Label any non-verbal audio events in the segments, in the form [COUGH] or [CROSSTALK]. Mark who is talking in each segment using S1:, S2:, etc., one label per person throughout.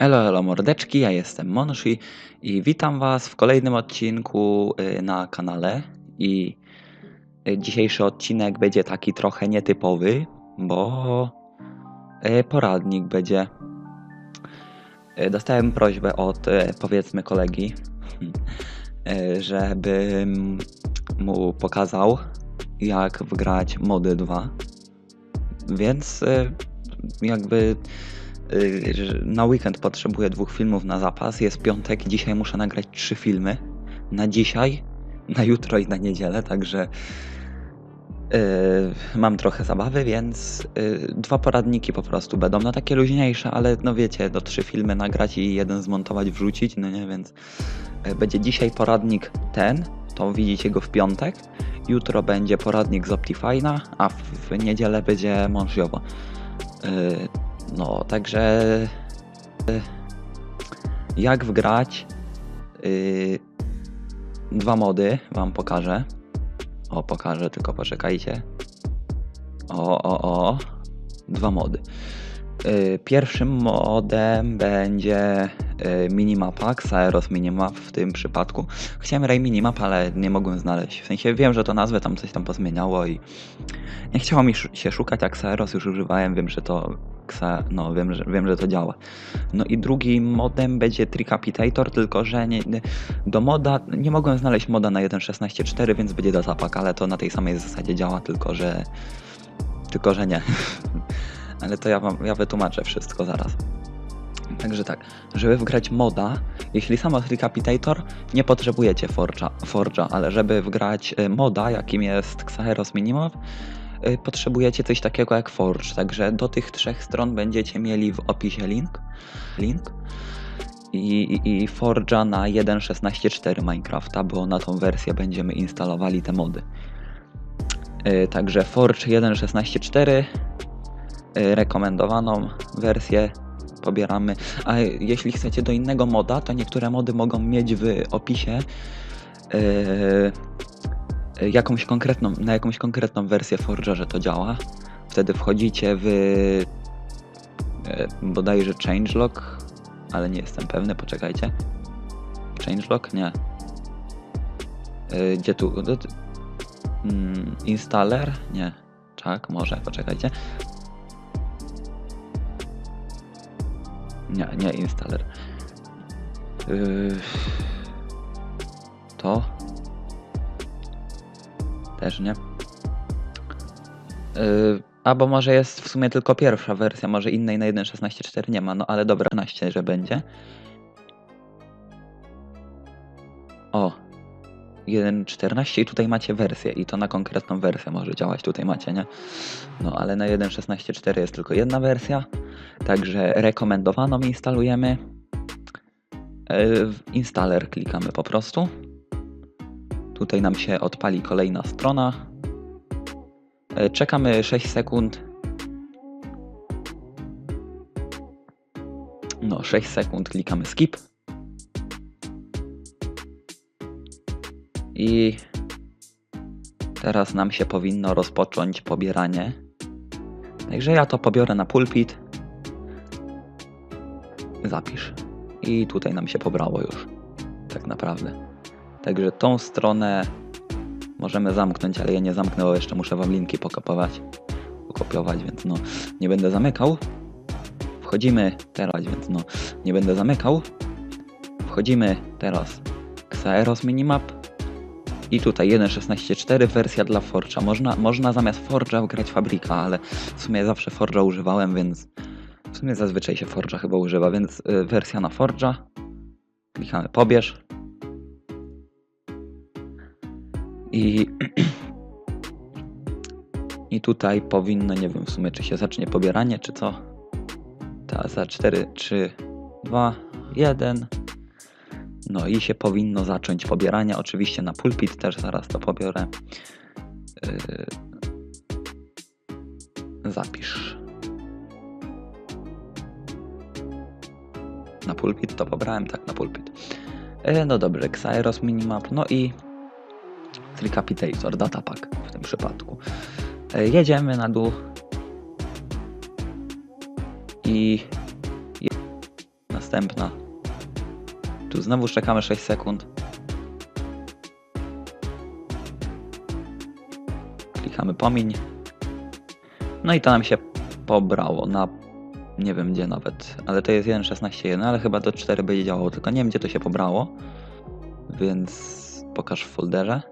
S1: Elo, elo mordeczki, ja jestem Monshi i witam was w kolejnym odcinku y, na kanale i y, dzisiejszy odcinek będzie taki trochę nietypowy, bo y, poradnik będzie. Dostałem prośbę od powiedzmy kolegi, [LAUGHS] żebym mu pokazał jak wgrać mody 2, więc jakby na weekend potrzebuję dwóch filmów na zapas. Jest piątek, dzisiaj muszę nagrać trzy filmy. Na dzisiaj, na jutro i na niedzielę, także y, mam trochę zabawy, więc y, dwa poradniki po prostu będą. No takie luźniejsze, ale no wiecie, do trzy filmy nagrać i jeden zmontować, wrzucić, no nie, więc y, będzie dzisiaj poradnik ten, to widzicie go w piątek. Jutro będzie poradnik z Optifine'a, a w, w niedzielę będzie Monżiowo. Y, no, także y, jak wgrać y, dwa mody wam pokażę. O, pokażę, tylko poczekajcie. O, o, o. Dwa mody. Y, Pierwszym modem będzie y, minimapa, Xaeros Minimap w tym przypadku. Chciałem Ray Minimap, ale nie mogłem znaleźć. W sensie wiem, że to nazwę tam coś tam pozmieniało i nie chciało mi się szukać, jak Xaeros już używałem, wiem, że to no wiem, że, wiem, że to działa. No i drugi modem będzie Tricapitator, tylko że nie, do moda, nie mogłem znaleźć moda na 1.16.4, więc będzie datapack, ale to na tej samej zasadzie działa, tylko że tylko że nie. [LAUGHS] ale to ja wam, ja wytłumaczę wszystko zaraz. Także tak, żeby wgrać moda, jeśli samo Tricapitator, nie potrzebujecie Forge'a, Forge'a ale żeby wgrać y, moda, jakim jest Xaeros Minimap, y, potrzebujecie coś takiego jak Forge. Także do tych trzech stron będziecie mieli w opisie link. link. I, i, i Forge'a na 1.16.4 Minecrafta, bo na tą wersję będziemy instalowali te mody. Y, Także Forge 1.16.4 y, rekomendowaną wersję pobieramy. A jeśli chcecie do innego moda, to niektóre mody mogą mieć w opisie yy, jakąś konkretną, na jakąś konkretną wersję Forge'a, że to działa. Wtedy wchodzicie w yy, bodajże changelog, ale nie jestem pewny, poczekajcie. Changelog? Nie. Yy, gdzie tu? Mm, installer? Nie. Tak, może, poczekajcie. Nie, nie installer. Yy, to. Też nie. Yy, albo może jest w sumie tylko pierwsza wersja, może innej na 1.16.4 nie ma, no ale dobra, 15, że będzie. O. 1.14 i tutaj macie wersję i to na konkretną wersję może działać, tutaj macie, nie? No ale na 1.16.4 jest tylko jedna wersja. Także rekomendowaną instalujemy. E, W installer klikamy po prostu. Tutaj nam się odpali kolejna strona. E, Czekamy 6 sekund. No, 6 sekund klikamy skip. I teraz nam się powinno rozpocząć pobieranie. Także ja to pobiorę na pulpit zapisz. I tutaj nam się pobrało już. Tak naprawdę. Także tą stronę możemy zamknąć, ale ja nie zamknę, bo jeszcze muszę wam linki pokapować. Pokopiować, więc no nie będę zamykał. Wchodzimy teraz, więc no nie będę zamykał. Wchodzimy teraz Xaeros Minimap. I tutaj 1.16.4 wersja dla Forge'a. Można, można zamiast Forge'a wgrać Fabrika, ale w sumie zawsze Forge'a używałem, więc w sumie zazwyczaj się Forge'a chyba używa, więc y, wersja na Forge'a. Klikamy pobierz. I, [CLEARS THROAT] I tutaj powinno, nie wiem w sumie czy się zacznie pobieranie, czy co. Ta za 4, 3, 2, 1. No i się powinno zacząć pobieranie. Oczywiście na pulpit też zaraz to pobiorę. Yy, zapisz. Na pulpit to pobrałem, tak, na pulpit. E, no dobrze, Xaeros Minimap, no i Tricapitator, datapack w tym przypadku. E, jedziemy na dół i następna. Znowu czekamy 6 sekund. Klikamy pomiń. No i to nam się pobrało na nie wiem gdzie nawet, ale to jest 1.16.1, ale chyba do 4 będzie działało, tylko nie wiem gdzie to się pobrało. Więc pokaż w folderze.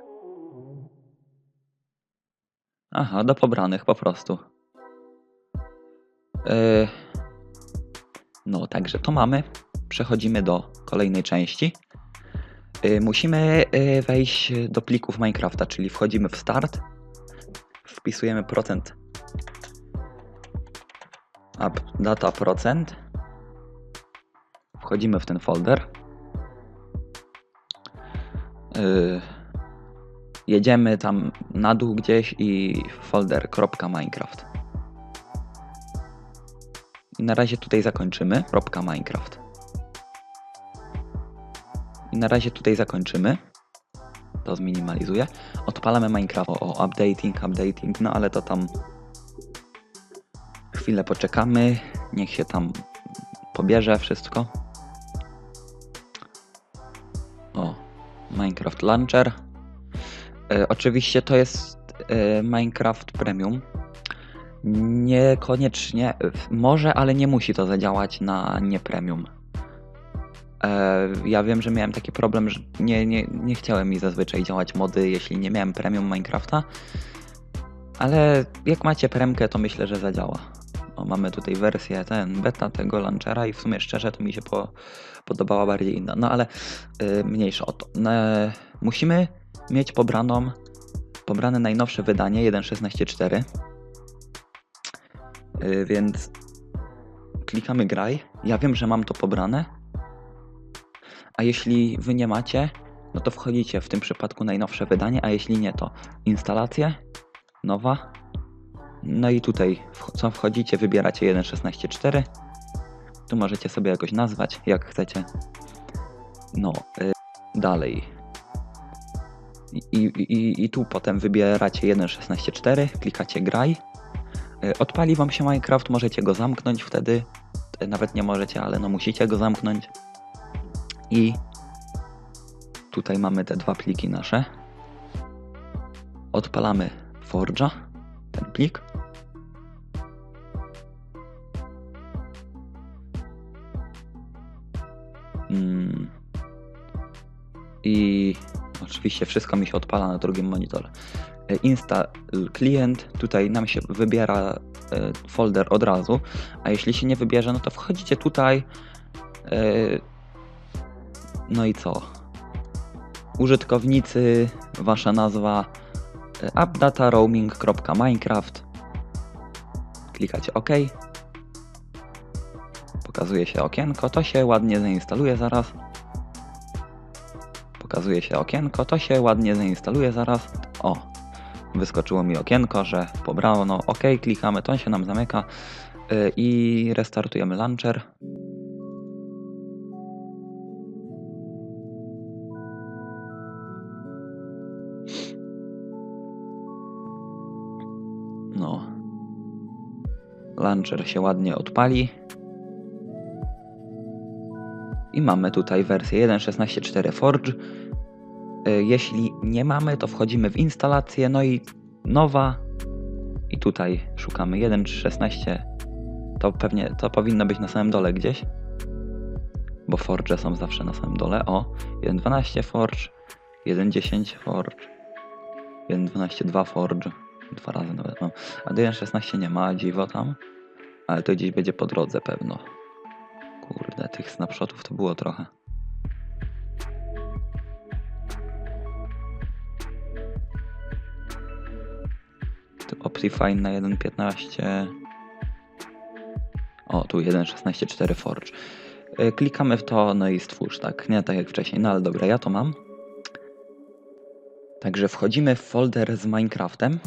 S1: Aha, do pobranych po prostu. Yy, no, także to mamy. Przechodzimy do kolejnej części. Yy, musimy yy, wejść do plików Minecrafta, czyli wchodzimy w start, wpisujemy procent data procent, wchodzimy w ten folder, yy, jedziemy tam na dół gdzieś i folder .minecraft. I na razie tutaj zakończymy. .minecraft. Na razie tutaj zakończymy. To zminimalizuję. Odpalamy Minecraft. O, updating, updating, no ale to tam chwilę poczekamy. Niech się tam pobierze wszystko. O, Minecraft Launcher. E, oczywiście to jest e, Minecraft Premium. Niekoniecznie, w- może, ale nie musi to zadziałać na nie premium. E, ja wiem, że miałem taki problem, że nie, nie, nie chciałem mi zazwyczaj działać mody, jeśli nie miałem premium Minecrafta. Ale jak macie premkę, to myślę, że zadziała. O, mamy tutaj wersję ten beta tego launchera i w sumie szczerze to mi się po, podobała bardziej inna. No ale y, mniejsza o to. E, musimy mieć pobraną, pobrane najnowsze wydanie 1.16.4. Y, więc klikamy graj. Ja wiem, że mam to pobrane. A jeśli wy nie macie, no to wchodzicie w tym przypadku najnowsze wydanie, a jeśli nie, to instalacje, nowa. No i tutaj co wchodzicie, wybieracie 1.16.4. Tu możecie sobie jakoś nazwać, jak chcecie. No, y, dalej. I, i, i, I tu potem wybieracie 1.16.4, klikacie graj. Y, Odpali wam się Minecraft, możecie go zamknąć wtedy. Y, Nawet nie możecie, ale no musicie go zamknąć. I tutaj mamy te dwa pliki nasze. Odpalamy Forge'a, ten plik. Mm. I oczywiście wszystko mi się odpala na drugim monitorze. E, Install client, tutaj nam się wybiera e, folder od razu, a jeśli się nie wybierze, no to wchodzicie tutaj. E, No i co? Użytkownicy, wasza nazwa e, appdataroaming.minecraft. Klikacie OK. Pokazuje się okienko, to się ładnie zainstaluje zaraz. Pokazuje się okienko, to się ładnie zainstaluje zaraz. O, wyskoczyło mi okienko, że pobrało. No OK, klikamy, to się nam zamyka y, i restartujemy launcher. Launcher się ładnie odpali. I mamy tutaj wersję 1.16.4 Forge. Y, Jeśli nie mamy, to wchodzimy w instalację, no i nowa. I tutaj szukamy 1.16. To pewnie to powinno być na samym dole gdzieś. Bo Forge są zawsze na samym dole. O, 1.12 Forge, 1.10 Forge, 1.12.2 Forge. Dwa razy nawet mam. A do 1.16 nie ma, dziwo tam. Ale to gdzieś będzie po drodze pewno. Kurde, tych snapshotów to było trochę. Optifine na 1.15. O, tu 1.16.4 Forge. Y, Klikamy w to, no i stwórz, tak, nie tak jak wcześniej, no ale dobra, ja to mam. Także wchodzimy w folder z Minecraftem.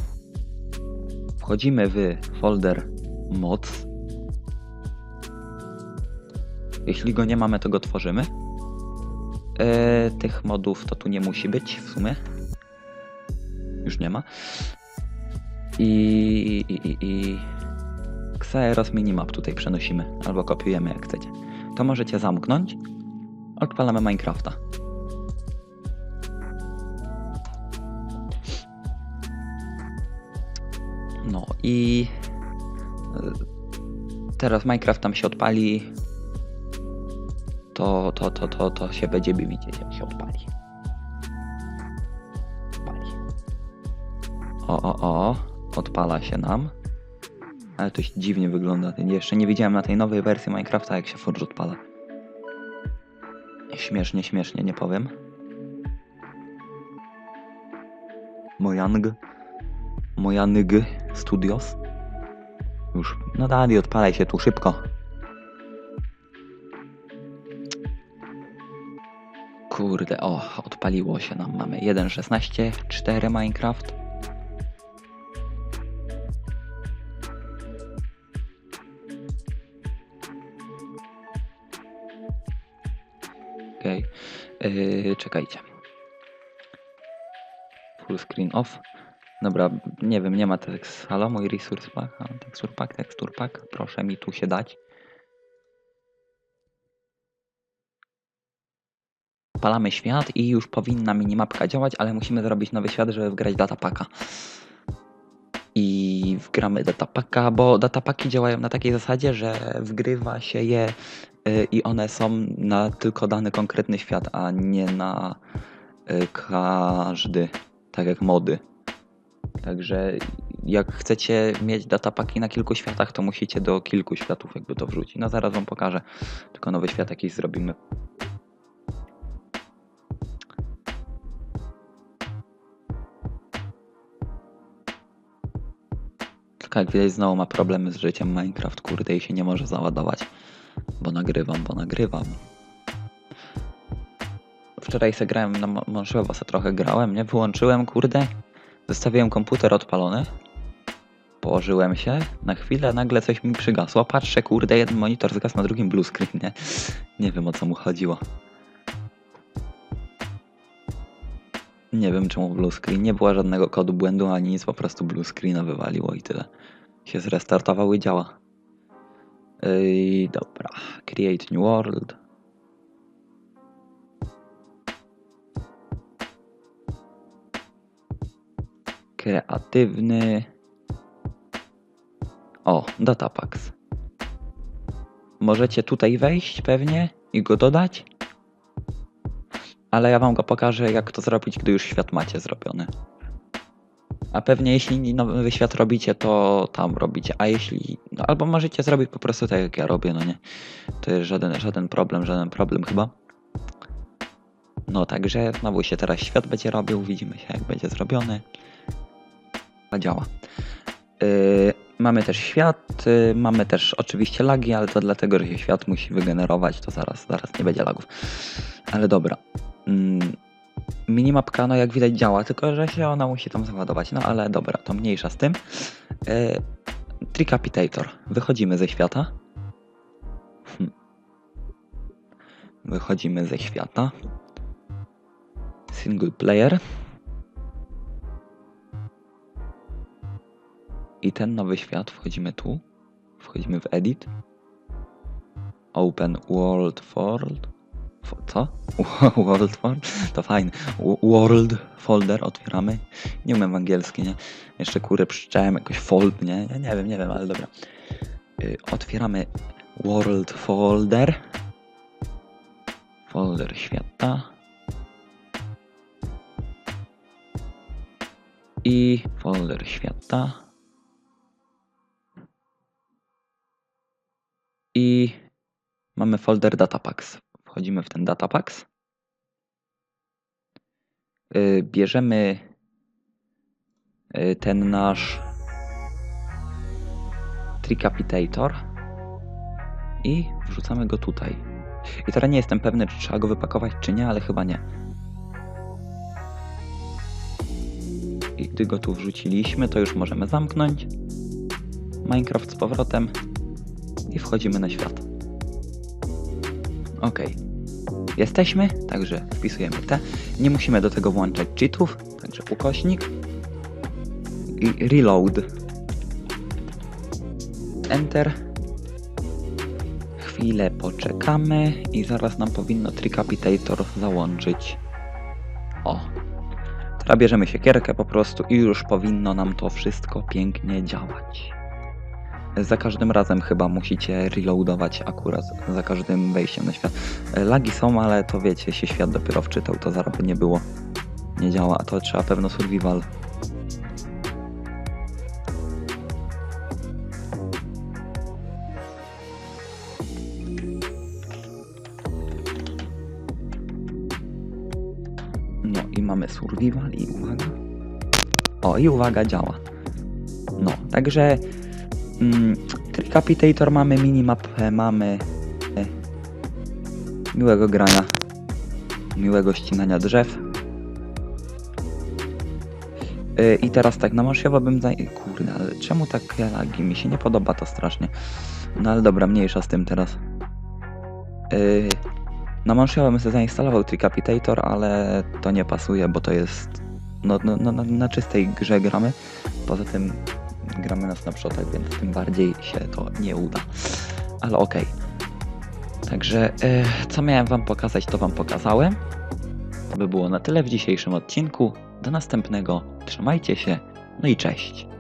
S1: Wchodzimy w folder mods. Jeśli go nie mamy, to go tworzymy. E, tych modów to tu nie musi być w sumie. Już nie ma. I, i, i, i Xaeros Minimap tutaj przenosimy, albo kopiujemy jak chcecie. to możecie zamknąć. Odpalamy Minecrafta. No i y, teraz Minecraft tam się odpali. To, to, to, to, to się będziemy widzieć, jak się odpali. Odpali. O, o, o, odpala się nam. Ale to dziwnie wygląda. Jeszcze nie widziałem na tej nowej wersji Minecrafta, jak się Forge odpala. Śmiesznie, śmiesznie, nie powiem. Mojang. Mojang Studios. Już. No dalej, odpalaj się tu szybko. Kurde, o, odpaliło się nam. Mamy 1.16, 4 Minecraft. Okej, yy, czekajcie. Full screen off. Dobra, nie wiem, nie ma tekst. Halo, mój resource pack, texture pack, texture pack. Proszę mi tu się dać. Palamy świat i już powinna minimapka działać, ale musimy zrobić nowy świat, żeby wgrać datapaka. I wgramy datapaka, bo datapaki działają na takiej zasadzie, że wgrywa się je y, i one są na tylko dany konkretny świat, a nie na y, każdy, tak jak mody. Także jak chcecie mieć datapaki na kilku światach, to musicie do kilku światów jakby to wrzucić. No zaraz wam pokażę, tylko nowy świat jakiś zrobimy. Tylko jak widać znowu ma problemy z życiem Minecraft, kurde, i się nie może załadować. Bo nagrywam, bo nagrywam. Wczoraj se grałem na Mo- Mążewo, se trochę grałem, nie? Wyłączyłem, kurde. Zostawiłem komputer odpalony. Położyłem się. Na chwilę nagle coś mi przygasło. Patrzę, kurde, jeden monitor zgasł na drugim blue screen, nie? Nie wiem o co mu chodziło. Nie wiem czemu blue screen. Nie było żadnego kodu błędu ani nic, po prostu blue screena wywaliło i tyle. Się zrestartował i działa. Ej, dobra. Create new world. Kreatywny. O, datapacks. Możecie tutaj wejść pewnie i go dodać. Ale ja wam go pokażę, jak to zrobić, gdy już świat macie zrobiony. A pewnie jeśli nowy świat robicie, to tam robicie. A jeśli. No, albo możecie zrobić po prostu tak, jak ja robię, no nie. To jest żaden, żaden problem, żaden problem chyba. No także znowu się teraz świat będzie robił. Widzimy się, jak będzie zrobiony. Działa. Yy, mamy też świat, yy, mamy też oczywiście lagi, ale to dlatego, że się świat musi wygenerować, to zaraz, zaraz nie będzie lagów. Ale dobra. Mm, minimapka, no jak widać działa, tylko że się ona musi tam załadować. No ale dobra, to mniejsza z tym. Yy, Tricapitator. Wychodzimy ze świata. Hm. Wychodzimy ze świata. Single player. I ten nowy świat, wchodzimy tu, wchodzimy w edit, open world world, Fo- co? [LAUGHS] world world? To fajne. World folder otwieramy. Nie umiem angielski, nie? Jeszcze kurę pszczałem jakoś fold, nie? Ja nie wiem, nie wiem, ale dobra. Y, Otwieramy world folder. Folder świata. I folder świata. I mamy folder Datapacks. Wchodzimy w ten Datapacks. Yy, Bierzemy yy, ten nasz Tricapitator i wrzucamy go tutaj. I teraz nie jestem pewny, czy trzeba go wypakować, czy nie, ale chyba nie. I gdy go tu wrzuciliśmy, to już możemy zamknąć. Minecraft z powrotem i wchodzimy na świat. Ok. Jesteśmy, także wpisujemy te. Nie musimy do tego włączać cheatów, także ukośnik i reload. Enter. Chwilę poczekamy i zaraz nam powinno Tricapitator załączyć. O. Teraz bierzemy siekierkę po prostu i już powinno nam to wszystko pięknie działać. Za każdym razem chyba musicie reloadować akurat za każdym wejściem na świat. Lagi są, ale to wiecie, się świat dopiero wczytał, to zaraz by nie było. Nie działa, a to trzeba pewno survival. No i mamy survival i uwaga. O i uwaga, działa. No, także mm, mamy, minimapę mamy. E, miłego grania. Miłego ścinania drzew. E, I teraz tak, na Marsjowo bym zaj... Kurde, ale czemu takie lagi? Mi się nie podoba to strasznie. No ale dobra, mniejsza z tym teraz. E, na Marsjowo bym sobie zainstalował Tricapitator, ale to nie pasuje, bo to jest... No, no, no, na- na czystej grze gramy. Poza tym gramy na snapshotach, więc tym bardziej się to nie uda. Ale okej. Także e, co miałem wam pokazać, to wam pokazałem. To by było na tyle w dzisiejszym odcinku. Do następnego. Trzymajcie się. No i cześć.